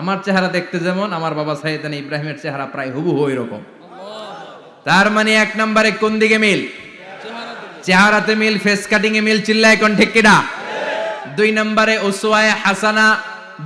আমার চেহারা দেখতে যেমন, আমার বাবা সাইয়েদান ইব্রাহিমের চেহারা প্রায় হুবহু এরকম তার মানে এক নম্বরে কোন দিকে মিল? চেহারাতে মিল ফেস কাটিং এ মিল, চিল্লায় কোন ঠিক কিনা? দুই নম্বরে উসওয়ায়ে হাসানা,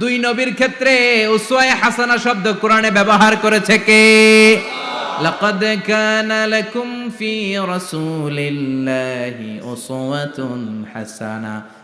দুই নবীর ক্ষেত্রে উসওয়ায়ে হাসানা শব্দ কোরআনে ব্যবহার করেছে কে? লাকাদ কানা লাকুম ফি রাসূলিল্লাহি উসওয়াতুন হাসানা।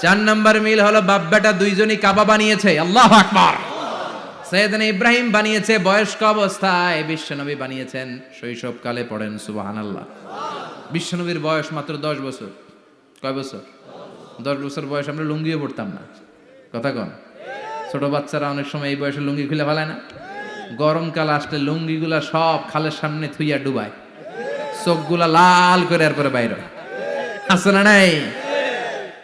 চার নাম্বার মিল হলো, বাপ বেটা দুইজনই কাবা বানিয়েছে। আল্লাহ আকবার। সৈয়দনা ইব্রাহিম বানিয়েছে, বয়স্ক অবস্থায় বিশ্বনবী বানিয়েছেন, শৈশবকালে পড়েন, সুবহানাল্লাহ। বিশ্বনবীর বয়স মাত্র দশ বছর। কয় বছর? দশ বছর বয়স আমরা লুঙ্গিও পড়তাম না। কথা কন। ছোট বাচ্চারা অনেক সময় এই বয়সে লুঙ্গি খুলে ফেলায় না। গরমকাল আসলে লুঙ্গিগুলা সব খালের সামনে থুইয়া ডুবায়। চোখগুলা লাল করে এরপরে বাইরে। হয়। আছে না নাই?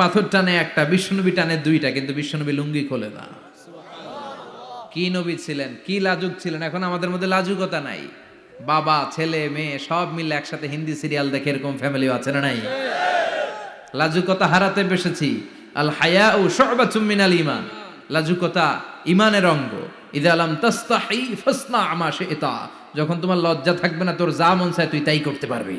পাথর টানে একটা, বিশ্বনবী টানে দুইটা, কিন্তু বিশ্বনবী লুঙ্গি খোলে না। কি নবী ছিলেন? কি লাজুক ছিলেন? এখন আমাদের মধ্যে লাজুকতা নাই। বাবা, ছেলে, মেয়ে, সব মিলে একসাথে হিন্দি সিরিয়াল দেখে এরকম ফ্যামিলি আছে না নাই? লাজুকতা হারাতে বসেছি। আল হায়া ও শোবাচুম মিনাল ইমান লাজুকতা ইমানের অঙ্গ। ইদা আলাম তাস্তাহি ফাসনা আমা এটা যখন তোমার লজ্জা থাকবে না, তোর যা মন চায় তুই তাই করতে পারবি।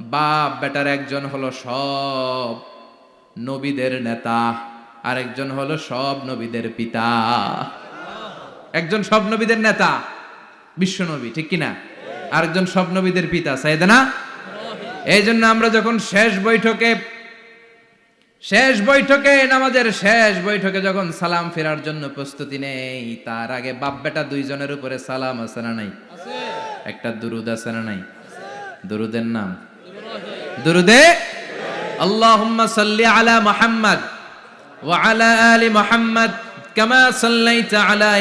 বাপ বেটার একজন হলো সব নবীদের নেতা আর একজন হলো সব নবীদের পিতা। একজন সব নবীদের নেতা, বিশ্ব নবী, ঠিক কিনা? আরেকজন সব নবীদের পিতা সাইদানা এই জন্য আমরা যখন শেষ বৈঠকে শেষ বৈঠকে, নামাজের শেষ বৈঠকে যখন সালাম ফেরার জন্য প্রস্তুতি নেই, তার আগে বাপ বেটা দুইজনের উপরে সালাম আছে না নাই? একটা দুরুদ আছে না নাই? দুরুদের নাম? দুরুদে? সাল্লি আলা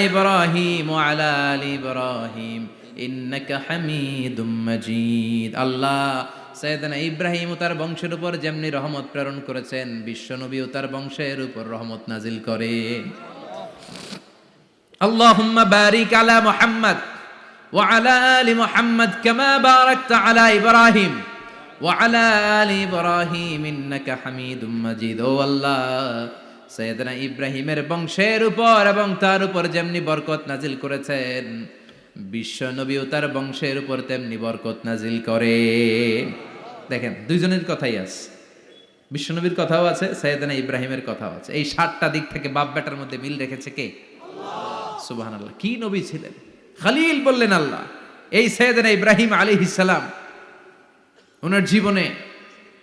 ইব্রাহিম আল্লাহ ইব্রাহিম তার বংশের উপর যেমনি রহমত প্রেরণ করেছেন, বিশ্বনবী তার বংশের উপর রহমত নাজিল করেন আল্লাহুম্মা বারিক আলা মুহাম্মদ ওয়া আলা আলা ইব্রাহিম। ওয়া আলা ইব্রাহিম ইন্নাকা হামিদুম মাজিদ। ও আল্লাহ সৈয়দনা ইব্রাহিমের বংশের উপর এবং তার উপর যেমনি বরকত নাজিল করেছেন বিশ্ব নবী ও তার বংশের উপর তেমনি বরকত নাজিল করে। দেখেন দুইজনের কথাই আছে। বিশ্বনবীর কথাও আছে সৈয়দানা ইব্রাহিমের কথাও আছে। এই সাতটা দিক থেকে বাপ বেটার মধ্যে মিল রেখেছে কে? সুবাহান আল্লাহ কি নবী ছিলেন? খালিল বললেন আল্লাহ এই সৈয়দানা ইব্রাহিম আলী সালাম ওনার জীবনে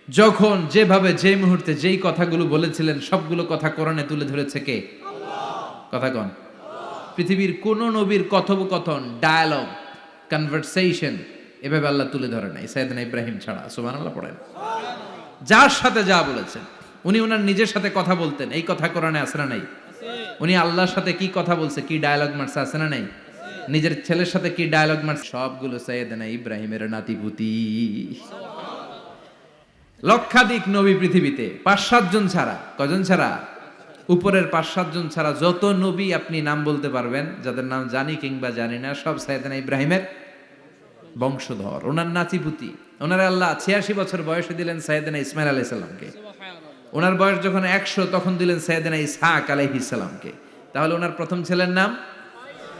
যখন যেভাবে যে মুহূর্তে যেই কথাগুলো বলেছিলেন সবগুলো কথা কোরআনে তুলে ধরেছে কে? কথা কন? পৃথিবীর কোন নবীর কথোপকথন ডায়ালগ কনভারসেশন এভাবে আল্লাহ তুলে ধরে নাই। সাইদিন ইব্রাহিম ছাড়া সুবান আল্লাহ পড়েন যার সাথে যা বলেছেন উনি ওনার নিজের সাথে কথা বলতেন এই কথা কোরআনে না নাই? উনি আল্লাহর সাথে কি কথা বলছে কি ডায়ালগ মারছে না নাই? নিজের ছেলের সাথে কি ডায়ালগ মারছে সবগুলো সাইয়েদানা ইব্রাহিমের নাতিপুতি। লক্ষাধিক নবী পৃথিবীতে পাঁচ সাতজন ছাড়া। কজন ছাড়া? উপরের পাঁচ সাতজন ছাড়া যত নবী আপনি নাম বলতে পারবেন, যাদের নাম জানি কিংবা জানি না, সব সাইদানা ইব্রাহিমের বংশধর, ওনার নাতিপুতি। ওনার আল্লাহ ছিয়াশি বছর বয়সে দিলেন সাইদানা ইসমাইল আলাহ সাল্লামকে ওনার বয়স যখন একশো, তখন দিলেন সাইদানা ইসহাক আলাইহি সাল্লামকে তাহলে ওনার প্রথম ছেলের নাম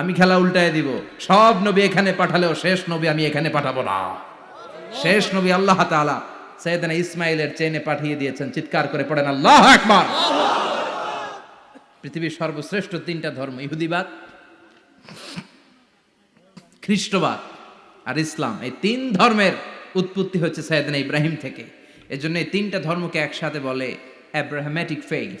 আমি খেলা উল্টায় দিব। সব নবী এখানে পাঠালেও শেষ নবী আমি এখানে পাঠাবো না। শেষ নবী আল্লাহ তাআলা সৈয়দনা ইসমাইলের চেনে পাঠিয়ে দিয়েছেন। চিৎকার করে পড়েন, আল্লাহ আকবার! পৃথিবীর সর্বশ্রেষ্ঠ তিনটা ধর্ম, ইহুদিবাদ, খ্রিস্টবাদ আর ইসলাম। এই তিন ধর্মের উৎপত্তি হচ্ছে সৈয়দনা ইব্রাহিম থেকে। এজন্য এই তিনটা ধর্মকে একসাথে বলে অ্যাব্রাহামেটিক ফেইথ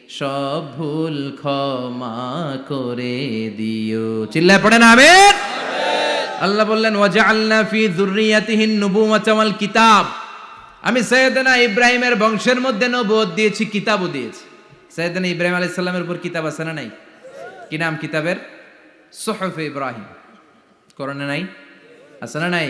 সব ভুল ক্ষমা করে দিও। চিল্লায় পড়ে না আমের আল্লাহ বললেন, ওয়াজআলনা ফি যুররিয়াতিহিন নুবুওয়াতা ওয়াল কিতাব। আমি সৈয়দনা ইব্রাহিমের বংশের মধ্যে নবুয়ত দিয়েছি, কিতাবও দিয়েছি। সৈয়দনা ইব্রাহিম আলাইহিস সালামের উপর কিতাব আছে না নাই? কি নাম কিতাবের? সুহফ ইব্রাহিম। কোরআনে নাই? আছে না নাই?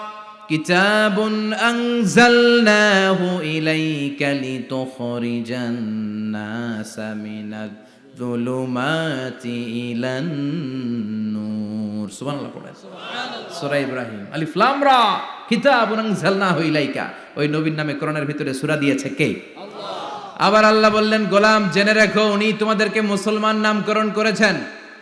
كتاب أنزلناه إليك لتخرج الناس من الظلمات إلى النور سبحان الله পড়েন সূরা ইব্রাহিম আলিফ লাম রা কিতাবুন আনজালনাহু ইলাইকা ওই নবীর নামে কোরআনের ভিতরে সূরা দিয়েছে কে আবার আল্লাহ বললেন গোলাম জেনে রাখো উনি তোমাদেরকে মুসলমান নামকরণ করেছেন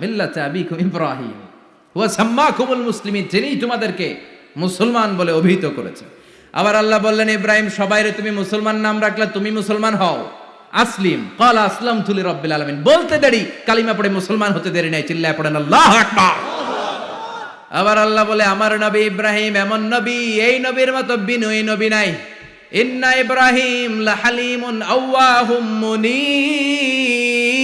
মিল্লাতে আবিকুম ইব্রাহিম। হুয়া সাম্মাকুমুল মুসলিমিন যিনি তোমাদেরকে মুসলমান বলে অভিহিত করেছে আবার আল্লাহ বললেন, ইব্রাহিম, সবাইরে তুমি মুসলমান নাম রাখলে তুমি মুসলমান হও। আসলিম কাল আসলাম তুলি রব্বিল আলামিন। বলতে দেরি, কালিমা পড়ে মুসলমান হতে দেরি নাই, চিল্লায় পড়েন, আল্লাহ আকবার। আবার আল্লাহ বলে, আমার নবী ইব্রাহিম এমন নবী, এই নবীর মতো বিনয়ী নবী নাই। ইন্না ইব্রাহিম লাহালিমুন আওয়াহুম মুনিব।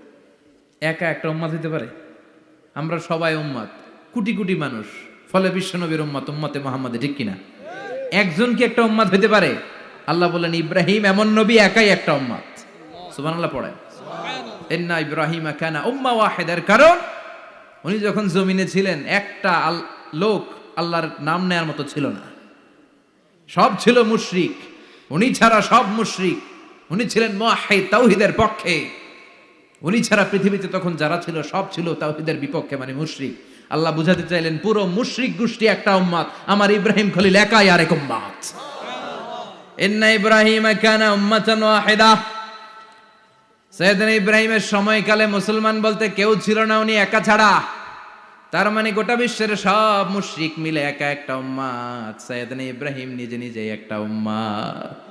একা একটা উম্মাত হইতে পারে? আমরা সবাই উম্মাত কোটি কোটি মানুষ ফলে বিশ্বনবীর উম্মাত উম্মাতে মোহাম্মদে ঠিক কিনা? একজন কি একটা উম্মাত হইতে পারে? আল্লাহ বললেন ইব্রাহিম এমন নবী একাই একটা উম্মাত সুবহানাল্লাহ পড়ে ইন্না ইব্রাহিম কানা উম্মা ওয়াহিদার। কারণ উনি যখন জমিনে ছিলেন একটা লোক আল্লাহর নাম নেয়ার মতো ছিল না। সব ছিল মুশরিক। উনি ছাড়া সব মুশরিক। উনি ছিলেন মুয়াহহিদ তাওহীদের পক্ষে। উনি ছাড়া পৃথিবীতে তখন যারা ছিল, সব ছিল তাওহীদের বিপক্ষে মানে মুশরিক। আল্লাহ বুঝাতে চাইলেন, পুরো মুশরিক গোষ্ঠী একটা উম্মাত আমার ইব্রাহিম খলিল একাই আরেক উম্মাত ইন্না ইব্রাহিম কানা উম্মাতান ওয়াহিদা। ইব্রাহিমের সময়কালে মুসলমান বলতে কেউ ছিল না উনি একা ছাড়া। তার মানে গোটা বিশ্বের সব মুশরিক মিলে একা একটা উম্মাত সৈয়দনা ইব্রাহিম নিজে নিজে একটা উম্মাত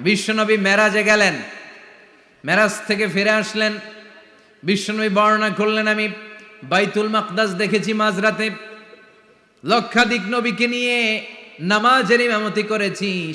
বিশ্বনবী মেরাজে গেলেন। মেরাজ থেকে ফিরে আসলেন। বিশ্বনবী বর্ণনা করলেন, আমি বাইতুল মাকদাস দেখেছি মাঝরাতে। লক্ষাধিক নবীকে নিয়ে নামাজের ইমামতি করেছি।